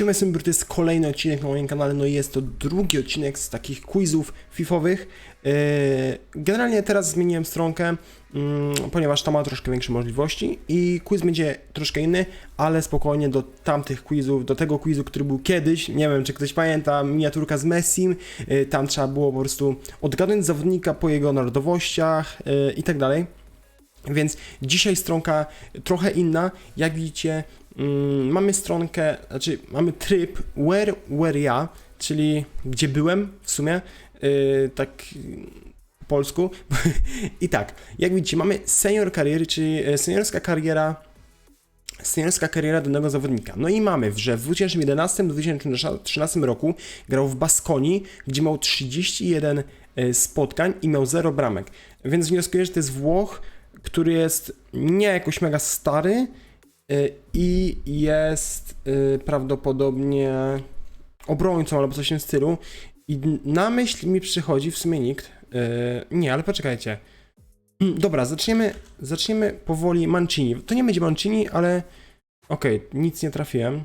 Siema, jestem to jest kolejny odcinek na moim kanale, no i jest to drugi odcinek z takich quizów fifowych. Yy, Generalnie teraz zmieniłem stronkę, mm, ponieważ ta ma troszkę większe możliwości i quiz będzie troszkę inny, ale spokojnie do tamtych quizów, do tego quizu, który był kiedyś, nie wiem czy ktoś pamięta, miniaturka z Messim, yy, tam trzeba było po prostu odgadnąć zawodnika po jego narodowościach yy, i tak dalej. Więc dzisiaj stronka trochę inna. Jak widzicie, mm, mamy stronkę, znaczy mamy tryb where, where ja, czyli gdzie byłem w sumie, yy, tak po polsku. I tak, jak widzicie, mamy senior kariery, czyli e, seniorska kariera seniorska kariera danego zawodnika. No i mamy, że w 2011 do 2013 roku grał w Baskonii, gdzie miał 31 e, spotkań i miał 0 bramek. Więc wnioskuję, że to jest Włoch, który jest nie jakoś mega stary i jest e, prawdopodobnie obrońcą albo coś w tym stylu. I na myśl mi przychodzi w sumie nikt. e, Nie, ale poczekajcie. Mm, Dobra, zaczniemy, zaczniemy powoli Mancini. To nie będzie Mancini, ale okej, nic nie trafiłem.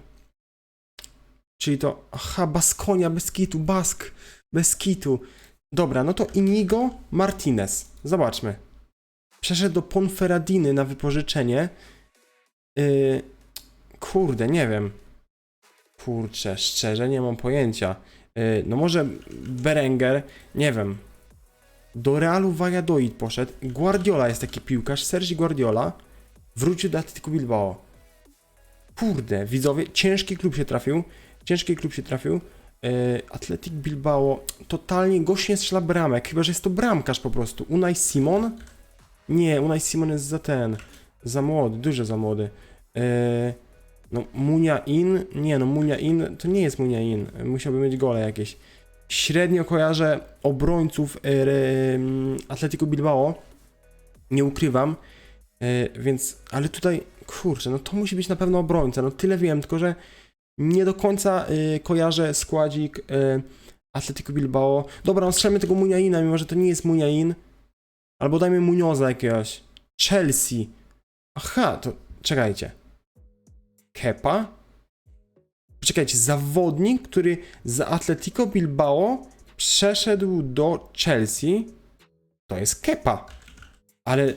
Czyli to, aha, Baskonia, bez kitu, Bask, bez kitu. Dobra, no to Inigo Martinez. Zobaczmy. Przeszedł do Ponferradiny na wypożyczenie. Yy, kurde, nie wiem. Kurczę, szczerze nie mam pojęcia. Yy, no może Berenger, nie wiem. Do Realu Valladolid poszedł. Guardiola jest taki piłkarz, Sergi Guardiola. Wrócił do Atletico Bilbao. Kurde, widzowie, ciężki klub się trafił. Ciężki klub się trafił. Yy, Athletic Bilbao, totalnie gość nie strzela bramek, chyba że jest to bramkarz po prostu. Unai Simon? Nie, Unai Simon jest za ten, za młody, dużo za młody. Yy, no, Munia In? Nie, no Munia In to nie jest Munia In, musiałby mieć gole jakieś. Średnio kojarzę obrońców yy, yy, Atletico Bilbao, nie ukrywam, yy, więc, ale tutaj, kurczę, no to musi być na pewno obrońca, no tyle wiem, tylko że nie do końca yy, kojarzę składzik yy, Atletico Bilbao. Dobra, no strzelmy tego Muniaina, mimo że to nie jest Muniain. Albo dajmy Munioza jakiegoś. Chelsea. Aha, to czekajcie. Kepa? Poczekajcie, zawodnik, który z Atletico Bilbao przeszedł do Chelsea, to jest Kepa. Ale,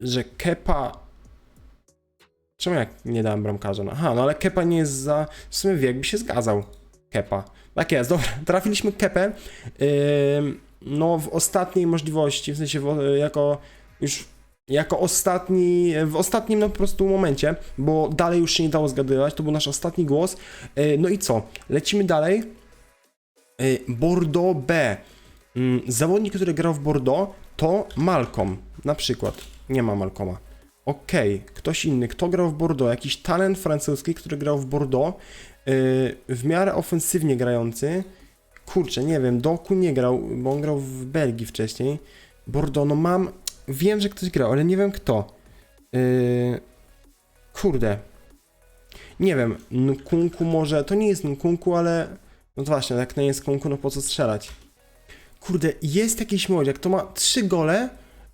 że Kepa... Czemu jak nie dałem bramkarza? Aha, no ale Kepa nie jest za... W sumie wiek by się zgadzał. Kepa. Tak jest, dobra. Trafiliśmy Kepę. Ym, no w ostatniej możliwości, w sensie w, jako już jako ostatni, w ostatnim no po prostu momencie, bo dalej już się nie dało zgadywać, to był nasz ostatni głos. Yy, No i co? Lecimy dalej. Yy, Bordeaux B. Mm, Zawodnik, który grał w Bordeaux to Malcolm, na przykład. Nie ma Malcoma. Okej, ktoś inny. Kto grał w Bordeaux? Jakiś talent francuski, który grał w Bordeaux. Yy, w miarę ofensywnie grający. Kurczę, nie wiem, Doku nie grał, bo on grał w Belgii wcześniej. Bordeaux, no mam. Wiem, że ktoś grał, ale nie wiem kto. Yy... Kurde. Nie wiem, Nkunku może. To nie jest Nkunku, ale. No to właśnie, jak nie jest Nkunku, no po co strzelać? Kurde, jest jakiś młodziak, to ma trzy gole.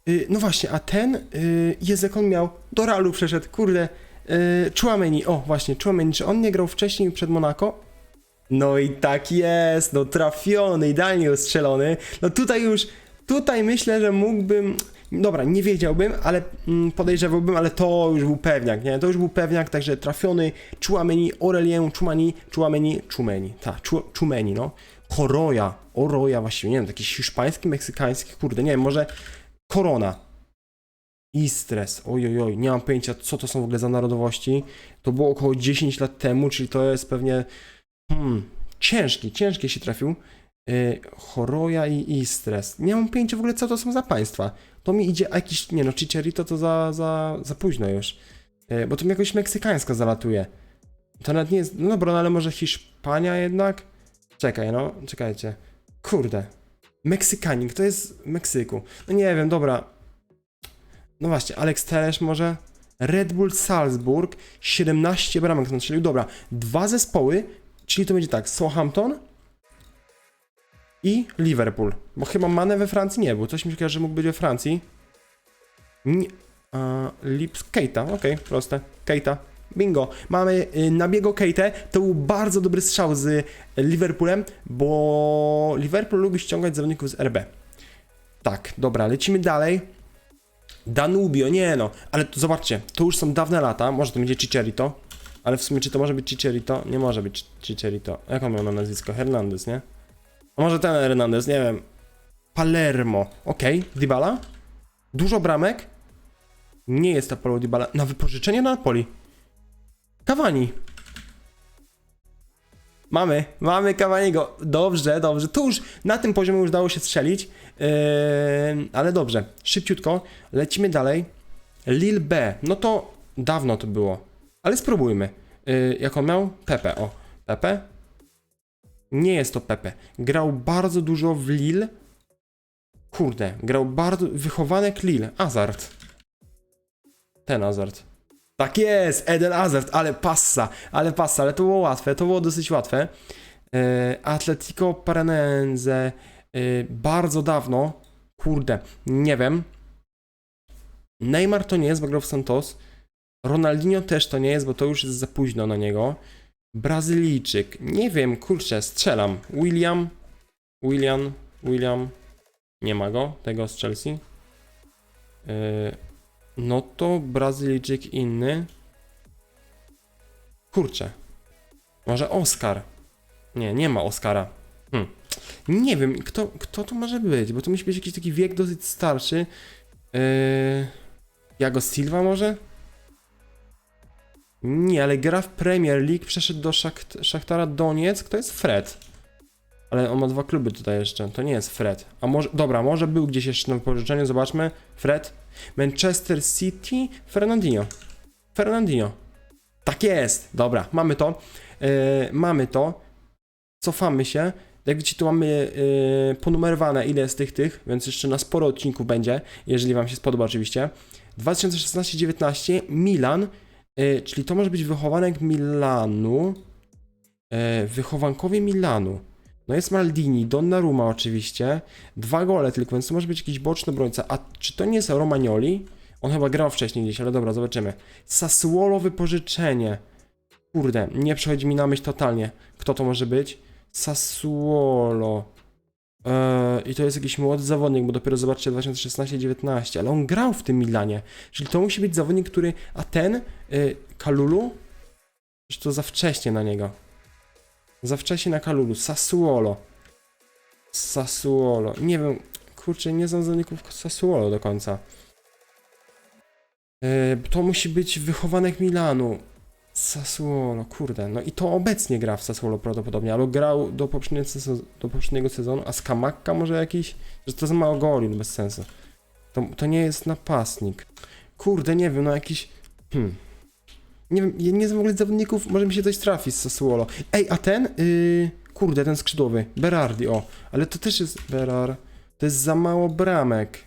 Yy, no właśnie, a ten yy, jest jak on miał. Do Realu przeszedł, kurde. Yy, Chouameni, o właśnie, Chouameni, czy on nie grał wcześniej przed Monako? No i tak jest, no trafiony, idealnie ustrzelony. No tutaj już, tutaj myślę, że mógłbym, dobra, nie wiedziałbym, ale mm, podejrzewałbym, ale to już był pewniak, nie? To już był pewniak, także trafiony, Chouameni, Aurelien, Chumani, Chouameni, Chumeni, tak, Chumeni, no. Horoja, Oroja właściwie, nie wiem, jakiś hiszpański, meksykański, kurde, nie wiem, może Korona. Istres, ojojoj, nie mam pojęcia, co to są w ogóle za narodowości. To było około 10 lat temu, czyli to jest pewnie Hmm, ciężki, ciężki się trafił. Yy, Choroja i Istres. Nie mam pojęcia w ogóle, co to są za państwa. To mi idzie jakiś, nie no, Chicharito to za, za, za późno już. Yy, bo to mi jakoś meksykańska zalatuje. To nawet nie jest, no dobra, no ale może Hiszpania jednak? Czekaj, no, czekajcie. Kurde. Meksykanik, to jest w Meksyku. No nie wiem, dobra. No właśnie, Alex Telesz może? Red Bull Salzburg, 17 bramek strzelił. Dobra, dwa zespoły, Czyli to będzie tak, Southampton i Liverpool. Bo chyba Mane we Francji nie był. Coś mi się kojarzy, że mógł być we Francji. Nie, a, Lips, Keita, okej, proste. Keita. Bingo. Mamy y, Nabiego Keitę. To był bardzo dobry strzał z Liverpoolem, bo Liverpool lubi ściągać zawodników z RB. Tak, dobra, lecimy dalej. Danubio, nie no, ale to, zobaczcie, to już są dawne lata, może to będzie Cicerito, ale w sumie czy to może być Cicerito? Nie może być Cicerito. Jak on miał na nazwisko? Hernandez, nie? Może ten Hernandez, nie wiem. Palermo, okej, Dybala? Dużo bramek? Nie jest to Paulo Dybala. Na wypożyczenie na Napoli. Cavani. Mamy, mamy Cavaniego. Dobrze, dobrze. Tu już na tym poziomie już dało się strzelić. Yy, ale dobrze, szybciutko. Lecimy dalej. Lil B. No to dawno to było. Ale spróbujmy. Yy, jak on miał? Pepe, o. Pepe? Nie jest to Pepe. Grał bardzo dużo w Lil. Kurde, grał bardzo... Wychowanek Lil. Azard. Ten Azard. Tak jest, Eden Hazard, ale passa, ale passa, ale to było łatwe, to było dosyć łatwe. E, Atletico Paranense, e, bardzo dawno, kurde, nie wiem. Neymar to nie jest, bo grał w Santos. Ronaldinho też to nie jest, bo to już jest za późno na niego. Brazylijczyk, nie wiem, kurczę, strzelam. William, William, William, nie ma go, tego z Chelsea. E, no to Brazylijczyk inny. Kurczę. Może Oscar. Nie, nie ma Oscara. Hm. Nie wiem, kto, kto to może być, bo to musi być jakiś taki wiek dosyć starszy. Yy... Jago Silva może? Nie, ale gra w Premier League, przeszedł do Szakt Szachtara Donieck, to jest Fred. Ale on ma dwa kluby tutaj jeszcze, to nie jest Fred. A może, dobra, może był gdzieś jeszcze na wypożyczeniu, zobaczmy. Fred. Manchester City, Fernandinho. Fernandinho. Tak jest, dobra, mamy to. Yy, mamy to. Cofamy się. Jak widzicie, tu mamy yy, ponumerowane ile jest tych, tych, więc jeszcze na sporo odcinków będzie, jeżeli Wam się spodoba oczywiście. 2016-19 Milan, yy, czyli to może być wychowanek Milanu. Yy, wychowankowie Milanu. No jest Maldini, Donnarumma oczywiście, dwa gole tylko, więc to może być jakiś boczny obrońca. A czy to nie jest Romagnoli? On chyba grał wcześniej gdzieś, ale dobra, zobaczymy. Sassuolo wypożyczenie. Kurde, nie przychodzi mi na myśl totalnie, kto to może być. Sassuolo. Eee, I to jest jakiś młody zawodnik, bo dopiero zobaczcie 2016-19, ale on grał w tym Milanie. Czyli to musi być zawodnik, który... A ten, y, Kalulu? To za wcześnie na niego. Za wcześnie na Kalulu. Sassuolo. Sassuolo. Nie wiem, kurczę, nie znam zawodników Sassuolo do końca. E, to musi być wychowanek Milanu. Sassuolo, kurde. No i to obecnie gra w Sassuolo prawdopodobnie, albo grał do poprzedniego sezonu, do poprzedniego sezonu a Skamakka może jakiś? Że to za mało goli, no bez sensu. To, to nie jest napastnik. Kurde, nie wiem, no jakiś... Hmm. Nie wiem, nie znam w ogóle zawodników, może mi się coś trafi z Sassuolo. Ej, a ten, yy, kurde, ten skrzydłowy, Berardi, o, ale to też jest Berar, to jest za mało bramek.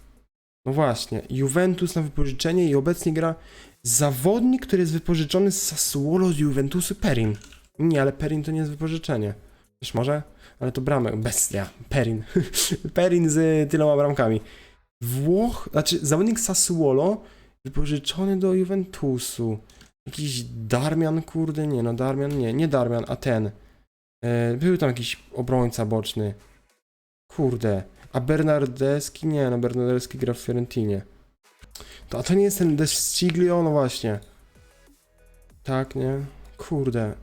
No właśnie, Juventus na wypożyczenie i obecnie gra zawodnik, który jest wypożyczony z Sassuolo z Juventusu, Perin. Nie, ale Perin to nie jest wypożyczenie. Też może? Ale to bramek, bestia, Perin. Perin z tyloma bramkami. Włoch, znaczy zawodnik Sassuolo wypożyczony do Juventusu. Jakiś Darmian, kurde, nie no, Darmian, nie, nie Darmian, a ten. E, był tam jakiś obrońca boczny. Kurde. A Bernardeski? Nie, no Bernardeski gra w Fiorentinie. To, a to nie jest ten Destiglio? No właśnie. Tak, nie? Kurde.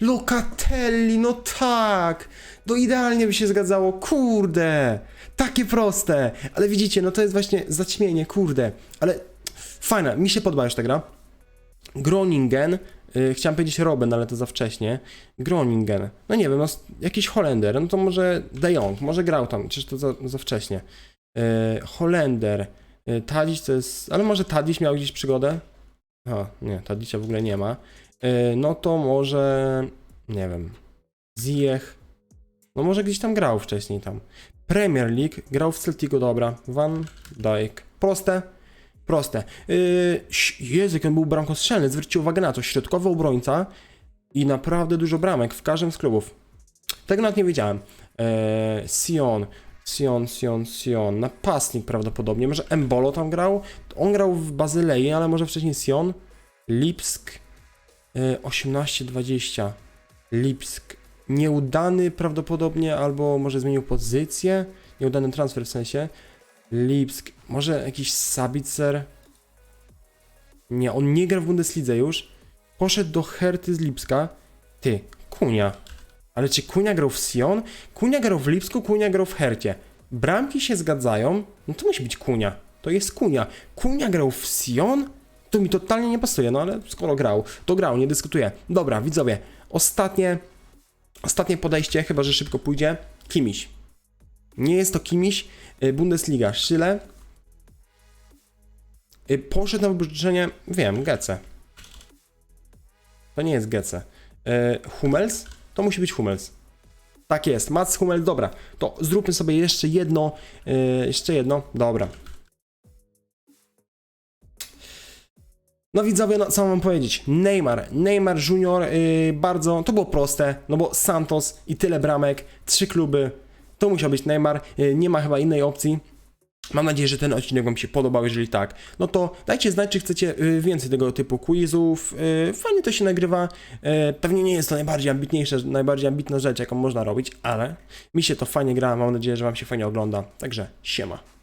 Locatelli, no tak! No idealnie by się zgadzało, kurde! Takie proste! Ale widzicie, no to jest właśnie zaćmienie, kurde. Ale fajna, mi się podoba już ta gra. Groningen, chciałem powiedzieć Robben, ale to za wcześnie. Groningen, no nie wiem, no, jakiś Holender, no to może De Jong, może grał tam, czyż to za, za wcześnie. Y, Holender, y, Tadić to jest, ale może Tadić miał gdzieś przygodę? A, nie, Tadicia w ogóle nie ma. Y, no to może, nie wiem, Ziyech, no może gdzieś tam grał wcześniej tam. Premier League, grał w Celticu, dobra. Van Dijk. Proste? Proste. Jezu, jak on był bramkostrzelny, zwróćcie uwagę na to. Środkowy obrońca i naprawdę dużo bramek w każdym z klubów. Tego nawet nie wiedziałem. Eee, Sion, Sion, Sion, Sion. Napastnik prawdopodobnie. Może Embolo tam grał? On grał w Bazylei, ale może wcześniej Sion. Lipsk. E, 18-20. Lipsk. Nieudany prawdopodobnie, albo może zmienił pozycję. Nieudany transfer w sensie. Lipsk. Może jakiś Sabitzer. Nie, on nie gra w Bundeslidze już. Poszedł do Herty z Lipska. Ty, Kunia. Ale czy Kunia grał w Sion? Kunia grał w Lipsku, Kunia grał w Hercie. Bramki się zgadzają, no to musi być Kunia. To jest Kunia. Kunia grał w Sion? To mi totalnie nie pasuje, no ale skoro grał, to grał, nie dyskutuję. Dobra, widzowie, ostatnie, ostatnie podejście, chyba że szybko pójdzie. Kimiś. Nie jest to Kimiś, y, Bundesliga, Szyle. Y, Poszedł na wypożyczenie, wiem, Gece. To nie jest Gece. Y, Hummels? To musi być Hummels. Tak jest, Mats Hummels, dobra. To zróbmy sobie jeszcze jedno, y, jeszcze jedno, dobra. No widzowie, no co mam powiedzieć? Neymar, Neymar Junior, yy, bardzo, to było proste, no bo Santos i tyle bramek, trzy kluby, to musiał być Neymar, yy, nie ma chyba innej opcji. Mam nadzieję, że ten odcinek Wam się podobał, jeżeli tak, no to dajcie znać, czy chcecie yy, więcej tego typu quizów, yy, fajnie to się nagrywa, yy, pewnie nie jest to najbardziej ambitniejsza, najbardziej ambitna rzecz, jaką można robić, ale mi się to fajnie gra, mam nadzieję, że Wam się fajnie ogląda, także siema.